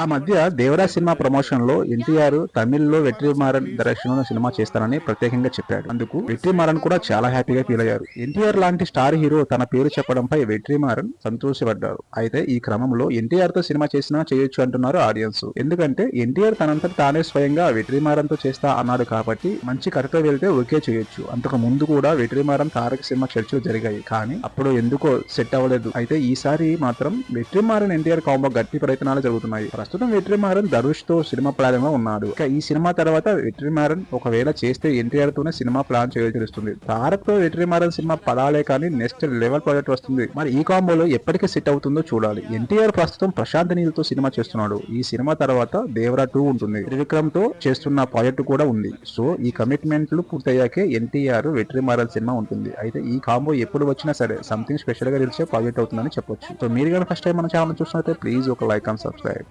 ఆ మధ్య దేవరాజ్ సినిమా ప్రమోషన్లో ఎన్టీఆర్ తమిళ్ళో వెట్రిమారన్ డైరెక్షన్ సినిమా చేస్తానని ప్రత్యేకంగా చెప్పాడు. అందుకు వెట్రిమారన్ కూడా చాలా హ్యాపీగా ఫీల్ అయ్యారు. ఎన్టీఆర్ లాంటి స్టార్ హీరో తన పేరు చెప్పడంపై వెట్రిమారన్ సంతోషపడ్డారు. అయితే ఈ క్రమంలో ఎన్టీఆర్తో సినిమా చేసినా చేయొచ్చు అంటున్నారు ఆడియన్స్. ఎందుకంటే ఎన్టీఆర్ తనంతట తానే స్వయంగా వెట్రిమారన్తో చేస్తా అన్నాడు కాబట్టి మంచి కథతో వెళ్తే ఓకే చేయొచ్చు. అంతకు ముందు కూడా వెట్రిమారన్ తారక సినిమా చర్చలు జరిగాయి. కానీ అప్పుడు ఎందుకో సెట్ అవ్వలేదు. అయితే ఈసారి మాత్రం వెట్రిమారన్ ఎన్టీఆర్ కాంబో గట్టి ప్రయత్నాలు జరుగుతున్నాయి. ప్రస్తుతం వెట్రిమారన్ ధనుష్తో సినిమా ప్లాన్లో ఉన్నాడు. ఇక ఈ సినిమా తర్వాత వెట్రిమారన్ ఒకవేళ చేస్తే ఎన్టీఆర్ తోనే సినిమా ప్లాన్ చేయడం తెలుస్తుంది. తారక్తో వెట్రిమారన్ సినిమా పడాలే కానీ నెక్స్ట్ లెవెల్ ప్రాజెక్ట్ వస్తుంది. మరి ఈ కాంబోలో ఎప్పటికీ సెట్ అవుతుందో చూడాలి. ఎన్టీఆర్ ప్రస్తుతం ప్రశాంత్ నీల్తో సినిమా చేస్తున్నాడు. ఈ సినిమా తర్వాత దేవరా టూ ఉంటుంది. త్రివిక్రమ్తో చేస్తున్న ప్రాజెక్ట్ కూడా ఉంది. సో ఈ కమిట్మెంట్లు పూర్తయ్యాకే ఎన్టీఆర్ వెట్రిమారల్ సినిమా ఉంటుంది. అయితే ఈ కాంబో ఎప్పుడు వచ్చినా సరే సంథింగ్ స్పెషల్గా తెలిసే ప్రాజెక్ట్ అవుతుందని చెప్పొచ్చు. సో మీరు కానీ ఫస్ట్ టైం మన ఛానల్ చూసినట్లయితే ప్లీజ్ ఒక లైక్ అండ్ సబ్స్క్రైబ్